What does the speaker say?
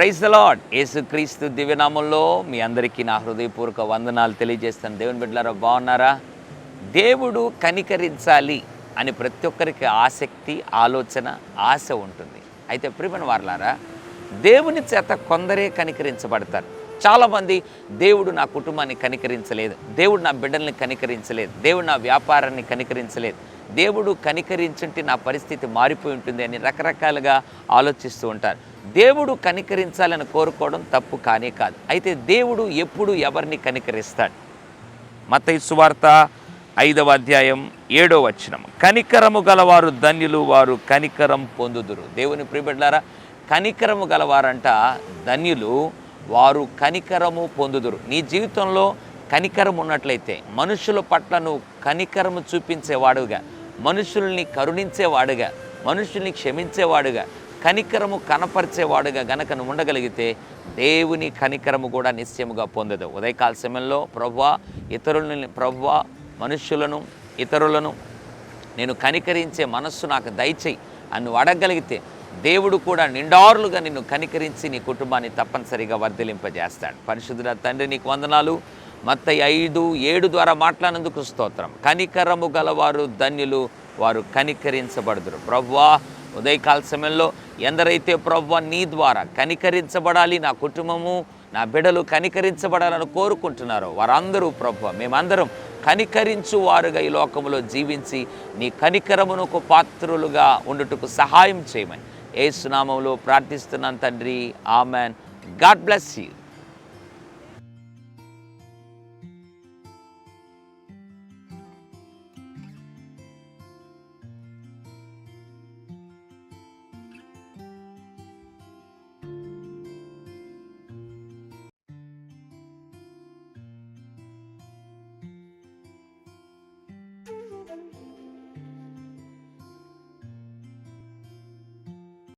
Praise the lord యేసుక్రీస్తు దివ్యనామంలో మీ అందరికీ నా హృదయపూర్వక వందనాలు తెలియజేస్తాను. దేవుని బిడ్డలారా బాగున్నారా? దేవుడు కనికరించాలి అని ప్రతి ఒక్కరికి ఆసక్తి ఆలోచన ఆశ ఉంటుంది. అయితే ప్రియమైన వార్లారా దేవుని చేత కొందరే కనికరించబడతారు. చాలామంది దేవుడు నా కుటుంబాన్ని కనికరించలేదు దేవుడు నా బిడ్డల్ని కనికరించలేదు దేవుడు నా వ్యాపారాన్ని కనికరించలేదు. దేవుడు కనికరించుంటే నా పరిస్థితి మారిపోయి ఉంటుంది అని రకరకాలుగా ఆలోచిస్తూ ఉంటారు. దేవుడు కనికరించాలని కోరుకోవడం తప్పు కానే కాదు. అయితే దేవుడు ఎప్పుడు ఎవరిని కనికరిస్తాడు? మత సువార్త ఐదవ అధ్యాయం ఏడో వచనం. కనికరము గలవారు ధన్యులు వారు కనికరం పొందుదురు. దేవుని ప్రియబిడ్లారా కనికరము గలవారంట ధన్యులు వారు కనికరము పొందుదురు. నీ జీవితంలో కనికరం ఉన్నట్లయితే మనుషుల పట్ల నువ్వు కనికరము చూపించేవాడుగా. మనుషుల్ని కరుణించేవాడుగా. మనుషుల్ని క్షమించేవాడుగా. కనికరము కనపరిచేవాడుగా గనక నువ్వు ఉండగలిగితే దేవుని కనికరము కూడా నిశ్చయముగా పొందదు. ఉదయకాల సమయంలో ప్రభువా ఇతరులని ప్రభువా మనుష్యులను ఇతరులను నేను కనికరించే మనస్సు నాకు దయచేయి అని నువ్వు అడగగలిగితే దేవుడు కూడా నిండారులుగా నిన్ను కనికరించి నీ కుటుంబాన్ని తప్పనిసరిగా వర్ధలింపజేస్తాడు. పరిశుద్ధుల తండ్రి నీకు వందనాలు. మత్త ఐదు ఏడు ద్వారా మాట్లాడినందుకు స్తోత్రం. కనికరము గలవారు ధన్యులు వారు కనికరించబడదురు. ప్రవ్వా ఉదయకాల సమయంలో ఎందరైతే ప్రవ్వ నీ ద్వారా కనికరించబడాలి నా కుటుంబము నా బిడలు కనికరించబడాలని కోరుకుంటున్నారో వారందరూ ప్రభు మేమందరం కనికరించు వారుగా ఈ లోకంలో జీవించి నీ కనికరమునకు పాత్రులుగా ఉండుటకు సహాయం చేయమని. ఏసునామంలో ప్రార్థిస్తున్నాను తండ్రి. ఆమెన్. God bless you.